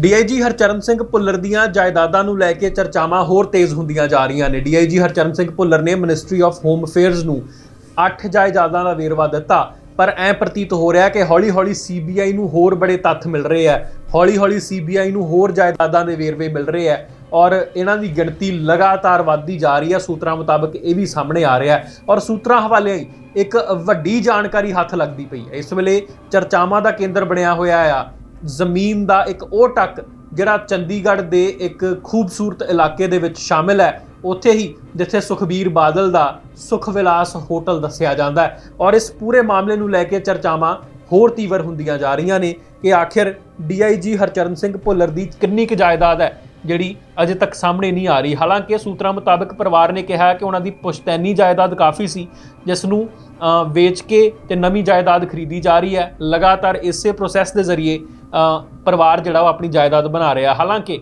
DIG Harcharan Singh Bhullar ਦੀਆਂ ਜਾਇਦਾਦਾਂ ਨੂੰ ਲੈ ਕੇ ਚਰਚਾਵਾਂ ਹੋਰ ਤੇਜ਼ ਹੁੰਦੀਆਂ ਜਾ ਰਹੀਆਂ ਨੇ। ਡੀਆਈਜੀ ਹਰਚਰਨ ਸਿੰਘ ਭੁੱਲਰ ਨੇ ਮਿਨਿਸਟਰੀ ਆਫ ਹੋਮ ਅਫੇਅਰਸ ਨੂੰ 8 ਜਾਇਦਾਦਾਂ ਦਾ ਵੇਰਵਾ ਦਿੱਤਾ, ਪਰ ਐ ਪ੍ਰਤੀਤ ਹੋ ਰਿਹਾ ਕਿ ਹੌਲੀ-ਹੌਲੀ ਸੀਬੀਆਈ ਨੂੰ ਹੋਰ ਬੜੇ ਤੱਥ ਮਿਲ ਰਹੇ ਆ। ਹੌਲੀ-ਹੌਲੀ ਸੀਬੀਆਈ ਨੂੰ ਹੋਰ ਜਾਇਦਾਦਾਂ ਦੇ ਵੇਰਵੇ ਮਿਲ ਰਹੇ ਆ ਔਰ ਇਹਨਾਂ ਦੀ ਗਿਣਤੀ ਲਗਾਤਾਰ ਵੱਧਦੀ ਜਾ ਰਹੀ ਹੈ ਸੂਤਰਾਂ ਮੁਤਾਬਕ ਇਹ ਵੀ ਸਾਹਮਣੇ ਆ ਰਿਹਾ ਹੈ ਔਰ ਸੂਤਰਾਂ ਹਵਾਲੇ ਇੱਕ ਵੱਡੀ ਜਾਣਕਾਰੀ ਹੱਥ ਲੱਗਦੀ ਪਈ ਹੈ। ਇਸ ਵੇਲੇ ਚਰਚਾਵਾਂ ਦਾ ਕੇਂਦਰ ਬਣਿਆ ਹੋਇਆ ਆ। ਜ਼ਮੀਨ ਦਾ ਇੱਕ ਉਹ ਟੱਕ ਜਿਹੜਾ ਚੰਡੀਗੜ੍ਹ ਦੇ ਇੱਕ ਖੂਬਸੂਰਤ ਇਲਾਕੇ ਦੇ ਵਿੱਚ ਸ਼ਾਮਿਲ ਹੈ, ਉੱਥੇ ਹੀ ਜਿੱਥੇ ਸੁਖਬੀਰ ਬਾਦਲ ਦਾ ਸੁਖ ਵਿਲਾਸ ਹੋਟਲ ਦੱਸਿਆ ਜਾਂਦਾ ਹੈ। ਔਰ ਇਸ ਪੂਰੇ ਮਾਮਲੇ ਨੂੰ ਲੈ ਕੇ ਚਰਚਾਵਾਂ ਹੋਰ ਤੀਵਰ ਹੁੰਦੀਆਂ ਜਾ ਰਹੀਆਂ ਨੇ ਕਿ ਆਖਿਰ ਡੀਆਈਜੀ ਹਰਚਰਨ ਸਿੰਘ ਭੁੱਲਰ ਦੀ ਕਿੰਨੀ ਕੁ ਜਾਇਦਾਦ ਹੈ, ਜਿਹੜੀ ਅਜੇ ਤੱਕ ਸਾਹਮਣੇ ਨਹੀਂ ਆ ਰਹੀ। ਹਾਲਾਂਕਿ ਸੂਤਰਾਂ ਮੁਤਾਬਕ ਪਰਿਵਾਰ ਨੇ ਕਿਹਾ ਕਿ ਉਹਨਾਂ ਦੀ ਪੁਸ਼ਤੈਨੀ ਜਾਇਦਾਦ ਕਾਫੀ ਸੀ, ਜਿਸ ਨੂੰ ਵੇਚ ਕੇ ਤੇ ਨਵੀਂ ਜਾਇਦਾਦ ਖਰੀਦੀ ਜਾ ਰਹੀ ਹੈ। ਲਗਾਤਾਰ ਇਸੇ ਪ੍ਰੋਸੈਸ ਦੇ ਜ਼ਰੀਏ ਪਰਿਵਾਰ ਜਿਹੜਾ ਉਹ ਆਪਣੀ ਜਾਇਦਾਦ ਬਣਾ ਰਿਹਾ। ਹਾਲਾਂਕਿ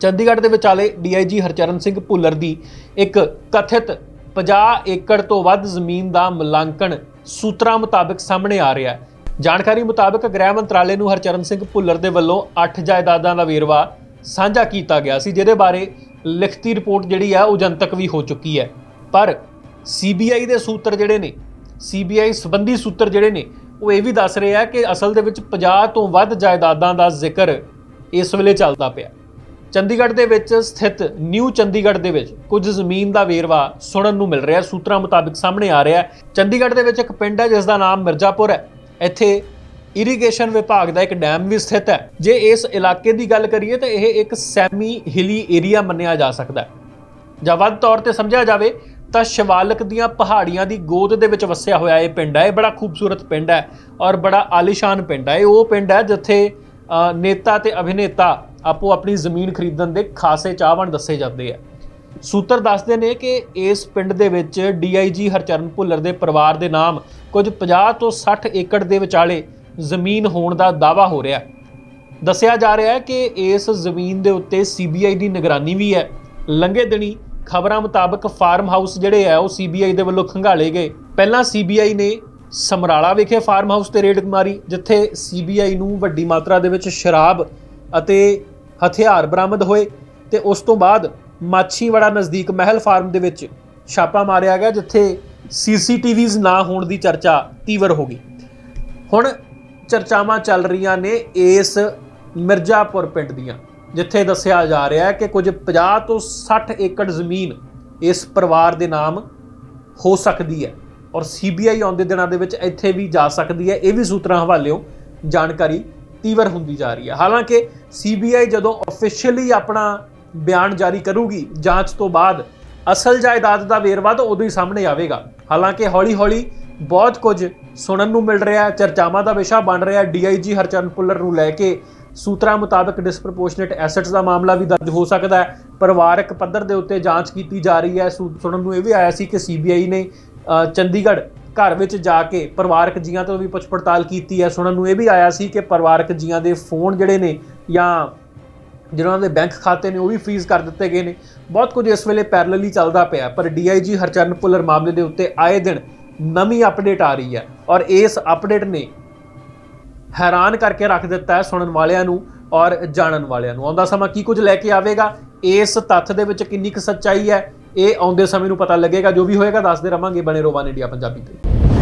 ਚੰਡੀਗੜ੍ਹ ਦੇ ਵਿਚਾਲੇ ਡੀਆਈਜੀ ਹਰਚਰਨ ਸਿੰਘ ਭੁੱਲਰ ਦੀ ਇੱਕ ਕਥਿਤ 50 ਏਕੜ ਤੋਂ ਵੱਧ ਜ਼ਮੀਨ ਦਾ ਮੁਲਾਂਕਣ ਸੂਤਰਾਂ ਮੁਤਾਬਕ ਸਾਹਮਣੇ ਆ ਰਿਹਾ ਹੈ। ਜਾਣਕਾਰੀ ਮੁਤਾਬਕ ਗ੍ਰਹਿ ਮੰਤਰਾਲੇ ਨੂੰ ਹਰਚਰਨ ਸਿੰਘ ਭੁੱਲਰ ਦੇ ਵੱਲੋਂ 8 ਜਾਇਦਾਦਾਂ ਦਾ ਵੇਰਵਾ ਸਾਂਝਾ ਕੀਤਾ ਗਿਆ ਸੀ, ਜਿਹਦੇ ਬਾਰੇ ਲਿਖਤੀ ਰਿਪੋਰਟ ਜਿਹੜੀ ਆ, ਉਹ ਜਨਤਕ ਵੀ ਹੋ ਚੁੱਕੀ ਹੈ। ਪਰ ਸੀਬੀਆਈ ਦੇ ਸੂਤਰ ਜਿਹੜੇ ਨੇ, ਸੀਬੀਆਈ ਸੰਬੰਧੀ ਸੂਤਰ ਜਿਹੜੇ ਨੇ ਉਹ ਇਹ ਵੀ ਦੱਸ ਰਿਹਾ ਕਿ ਅਸਲ ਦੇ ਵਿੱਚ 50 ਤੋਂ ਵੱਧ ਜਾਇਦਾਦਾਂ ਦਾ ਜ਼ਿਕਰ ਇਸ ਵੇਲੇ ਚੱਲਦਾ ਪਿਆ। ਚੰਡੀਗੜ੍ਹ ਦੇ ਵਿੱਚ ਸਥਿਤ ਨਿਊ ਚੰਡੀਗੜ੍ਹ ਦੇ ਵਿੱਚ ਕੁਝ ਜ਼ਮੀਨ ਦਾ ਵੇਰਵਾ ਸੁਣਨ ਨੂੰ ਮਿਲ ਰਿਹਾ। ਸੂਤਰਾਂ ਮੁਤਾਬਕ ਸਾਹਮਣੇ ਆ ਰਿਹਾ ਚੰਡੀਗੜ੍ਹ ਦੇ ਵਿੱਚ ਇੱਕ ਪਿੰਡ ਹੈ ਜਿਸ ਦਾ ਨਾਮ ਮਿਰਜ਼ਾਪੁਰ ਹੈ। ਇੱਥੇ ਇਰੀਗੇਸ਼ਨ ਵਿਭਾਗ ਦਾ ਇੱਕ ਡੈਮ ਵੀ ਸਥਿਤ ਹੈ। ਜੇ ਇਸ ਇਲਾਕੇ ਦੀ ਗੱਲ ਕਰੀਏ ਤਾਂ ਇਹ ਇੱਕ ਸੈਮੀ ਹਿਲੀ ਏਰੀਆ ਮੰਨਿਆ ਜਾ ਸਕਦਾ ਹੈ। ਜਾਂ ਵੱਧ ਤੌਰ ਤੇ ਸਮਝਿਆ ਜਾਵੇ ਤਾਂ ਸ਼ਿਵਾਲਕ ਦੀਆਂ ਪਹਾੜੀਆਂ ਦੀ ਗੋਦ ਦੇ ਵਿੱਚ ਵਸਿਆ ਹੋਇਆ ਇਹ ਪਿੰਡ ਹੈ। ਇਹ ਬੜਾ ਖੂਬਸੂਰਤ ਪਿੰਡ ਹੈ ਔਰ ਬੜਾ ਆਲੀਸ਼ਾਨ ਪਿੰਡ ਹੈ। ਇਹ ਉਹ ਪਿੰਡ ਹੈ ਜਿੱਥੇ ਨੇਤਾ ਤੇ ਅਭਿਨੇਤਾ ਆਪੋ ਆਪਣੀ ਜ਼ਮੀਨ ਖਰੀਦਣ ਦੇ ਖਾਸੇ ਚਾਹਵਾਨ ਦੱਸੇ ਜਾਂਦੇ ਆ। ਸੂਤਰ ਦੱਸਦੇ ਨੇ ਕਿ ਇਸ ਪਿੰਡ ਦੇ ਵਿੱਚ ਡੀਆਈਜੀ ਹਰਚਰਨ ਭੁੱਲਰ ਦੇ ਪਰਿਵਾਰ ਦੇ ਨਾਮ ਕੁਝ 50 ਤੋਂ 60 ਏਕੜ ਦੇ ਵਿਚਾਲੇ ਜ਼ਮੀਨ ਹੋਣ ਦਾ ਦਾਵਾ ਹੋ ਰਿਹਾ ਦੱਸਿਆ ਜਾ ਰਿਹਾ ਹੈ ਕਿ ਇਸ ਜ਼ਮੀਨ ਦੇ ਉੱਤੇ ਸੀਬੀਆਈ ਦੀ ਨਿਗਰਾਨੀ ਵੀ ਹੈ। ਲੰਘੇ ਦਿਨੀ ਖਬਰਾਂ ਮੁਤਾਬਕ ਫਾਰਮ ਹਾਊਸ ਜਿਹੜੇ ਆ, ਉਹ ਸੀਬੀਆਈ ਦੇ ਵੱਲੋਂ ਖੰਗਾਲੇ ਗਏ। ਪਹਿਲਾਂ ਸੀਬੀਆਈ ਨੇ ਸਮਰਾਲਾ ਵਿਖੇ ਫਾਰਮ ਹਾਊਸ ਤੇ ਰੇਡ ਮਾਰੀ, ਜਿੱਥੇ ਸੀਬੀਆਈ ਨੂੰ ਵੱਡੀ ਮਾਤਰਾ ਦੇ ਵਿੱਚ ਸ਼ਰਾਬ ਅਤੇ ਹਥਿਆਰ ਬਰਾਮਦ ਹੋਏ ਤੇ ਉਸ ਤੋਂ ਬਾਅਦ ਮਾਛੀਵਾੜਾ ਨਜ਼ਦੀਕ ਮਹਿਲ ਫਾਰਮ ਦੇ ਵਿੱਚ ਛਾਪਾ ਮਾਰਿਆ ਗਿਆ, ਜਿੱਥੇ ਸੀਸੀਟੀਵੀਜ਼ ਨਾ ਹੋਣ ਦੀ ਚਰਚਾ ਤੀਵਰ ਹੋ ਗਈ। ਹੁਣ ਚਰਚਾਵਾਂ ਚੱਲ ਰਹੀਆਂ ਨੇ ਇਸ ਮਿਰਜ਼ਾਪੁਰ ਪਿੰਡ ਦੀਆਂ। ਜਿੱਥੇ ਦੱਸਿਆ ਜਾ ਰਿਹਾ ਹੈ ਕਿ ਕੁਝ 50 ਤੋਂ 60 ਏਕੜ ਜ਼ਮੀਨ ਇਸ ਪਰਿਵਾਰ ਦੇ ਨਾਮ ਹੋ ਸਕਦੀ ਹੈ ਔਰ ਸੀਬੀਆਈ ਆਉਂਦੇ ਦਿਨਾਂ ਦੇ ਵਿੱਚ ਇੱਥੇ ਵੀ ਜਾ ਸਕਦੀ ਹੈ। ਇਹ ਵੀ ਸੂਤਰਾਂ ਹਵਾਲਿਓਂ ਜਾਣਕਾਰੀ ਤੀਵਰ ਹੁੰਦੀ ਜਾ ਰਹੀ ਹੈ। ਹਾਲਾਂਕਿ ਸੀਬੀਆਈ ਜਦੋਂ ਅਫੀਸ਼ੀਅਲੀ ਆਪਣਾ ਬਿਆਨ ਜਾਰੀ ਕਰੂਗੀ, ਜਾਂਚ ਤੋਂ ਬਾਅਦ ਅਸਲ ਜਾਇਦਾਦ ਦਾ ਵੇਰਵਾ ਤਾਂ ਉਦੋਂ ਹੀ ਸਾਹਮਣੇ ਆਵੇਗਾ। ਹਾਲਾਂਕਿ ਹੌਲੀ-ਹੌਲੀ ਬਹੁਤ ਕੁਝ ਸੁਣਨ ਨੂੰ ਮਿਲ ਰਿਹਾ ਹੈ, ਚਰਚਾਵਾਂ ਦਾ ਵਿਸ਼ਾ ਬਣ ਰਿਹਾ ਹੈ। ਡੀਆਈਜੀ ਹਰਚਰਨ ਪੁੱਲਰ ਨੂੰ ਲੈ ਕੇ ਸੂਤਰਾਂ ਮੁਤਾਬਕ ਡਿਸਪ੍ਰੋਪੋਰਸ਼ਨੇਟ ਐਸੈਟਸ ਦਾ ਮਾਮਲਾ ਵੀ ਦਰਜ ਹੋ ਸਕਦਾ ਹੈ। ਪਰਿਵਾਰਕ ਪੱਧਰ ਦੇ ਉੱਤੇ ਜਾਂਚ ਕੀਤੀ ਜਾ ਰਹੀ ਹੈ। ਸੂ- ਸੁਣਨ ਨੂੰ ਇਹ ਵੀ ਆਇਆ ਸੀ ਕਿ ਸੀਬੀਆਈ ਨੇ ਚੰਡੀਗੜ੍ਹ ਘਰ ਵਿੱਚ ਜਾ ਕੇ ਪਰਿਵਾਰਕ ਜੀਆਂ ਤੋਂ ਵੀ ਪੁੱਛ ਪੜਤਾਲ ਕੀਤੀ ਹੈ। ਸੁਣਨ ਨੂੰ ਇਹ ਵੀ ਆਇਆ ਸੀ ਕਿ ਪਰਿਵਾਰਕ ਜੀਆਂ ਦੇ ਫੋਨ ਜਿਹੜੇ ਨੇ ਜਾਂ ਜਿਨ੍ਹਾਂ ਦੇ ਬੈਂਕ ਖਾਤੇ ਨੇ ਉਹ ਵੀ ਫ੍ਰੀਜ਼ ਕਰ ਦਿੱਤੇ ਗਏ ਨੇ। ਬਹੁਤ ਕੁਝ ਇਸ ਵੇਲੇ ਪੈਰਲਲੀ ਚੱਲਦਾ ਪਿਆ ਪਰ ਡੀਆਈਜੀ ਹਰਚਰਨ ਪੁੱਲਰ ਮਾਮਲੇ ਦੇ ਉੱਤੇ ਆਏ ਦਿਨ ਨਵੀਂ ਅਪਡੇਟ ਆ ਰਹੀ ਹੈ। ਔਰ ਇਸ ਅਪਡੇਟ ਨੇ ਹੈਰਾਨ ਕਰਕੇ ਰੱਖ ਦਿੱਤਾ ਹੈ ਸੁਣਨ ਵਾਲਿਆਂ ਨੂੰ ਔਰ ਜਾਣਨ ਵਾਲਿਆਂ ਨੂੰ। ਆਉਂਦਾ ਸਮਾਂ ਕੀ ਕੁਝ ਲੈ ਕੇ ਆਵੇਗਾ? ਇਸ ਤੱਥ ਦੇ ਵਿੱਚ ਕਿੰਨੀ ਕੁ ਸੱਚਾਈ ਹੈ? ਇਹ ਆਉਂਦੇ ਸਮੇਂ ਨੂੰ ਪਤਾ ਲੱਗੇਗਾ। ਜੋ ਵੀ ਹੋਏਗਾ, ਦੱਸਦੇ ਰਵਾਂਗੇ ਬਣੇ ਰੋਵਾਨ ਇੰਡੀਆ ਪੰਜਾਬੀ ਤੇ।